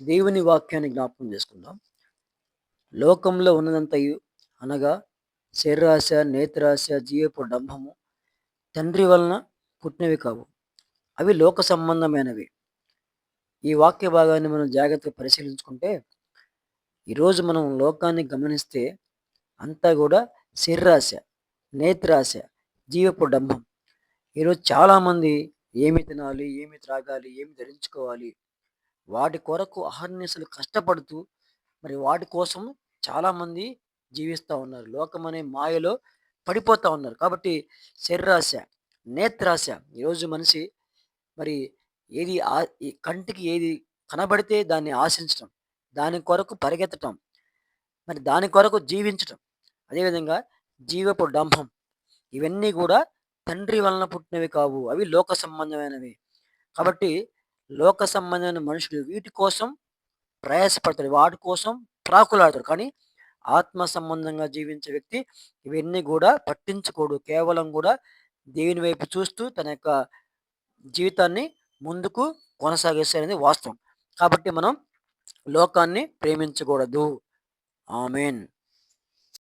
దేవుని వాక్యాన్ని జ్ఞాపకం చేసుకుందాం. లోకంలో ఉన్నదంతయు అనగా శరీరాశ నేత్రాశ జీవపు డంభము తండ్రి వలన పుట్టినవి కావు. అవి లోక సంబంధమైనవి. ఈ వాక్య భాగాన్ని మనం జాగ్రత్తగా పరిశీలించుకుంటే ఈరోజు మనం లోకాన్ని గమనిస్తే అంతా కూడా శరీరాశ నేత్రాశ జీవపు డంభం. ఈరోజు చాలామంది ఏమి తినాలి ఏమి త్రాగాలి ఏమి ధరించుకోవాలి వాటి కొరకు అహర్నిశలు కష్టపడుతూ మరి వాటి కోసం చాలామంది జీవిస్తూ ఉన్నారు. లోకం అనే మాయలో పడిపోతూ ఉన్నారు. కాబట్టి శరీరాశ నేత్రాశ ఈరోజు మనిషి మరి ఏది ఆ- ఈ కంటికి ఏది కనబడితే దాన్ని ఆశించటం దాని కొరకు పరిగెత్తటం మరి దాని కొరకు జీవించటం. అదేవిధంగా జీవపు డంభం ఇవన్నీ కూడా తండ్రి వలన పుట్టినవి కావు. అవి లోక సంబంధమైనవి. కాబట్టి లోక సంబంధమైన మనుషులు వీటి కోసం ప్రయాసపడతాడు వాటి కోసం ప్రాకులాడతాడు కానీ ఆత్మ సంబంధంగా జీవించే వ్యక్తి ఇవన్నీ కూడా పట్టించుకోడు. కేవలం కూడా దేవుని వైపు చూస్తూ తన యొక్క జీవితాన్ని ముందుకు కొనసాగిస్తారనేది వాస్తవం. కాబట్టి మనం లోకాన్ని ప్రేమించకూడదు. ఆమెన్.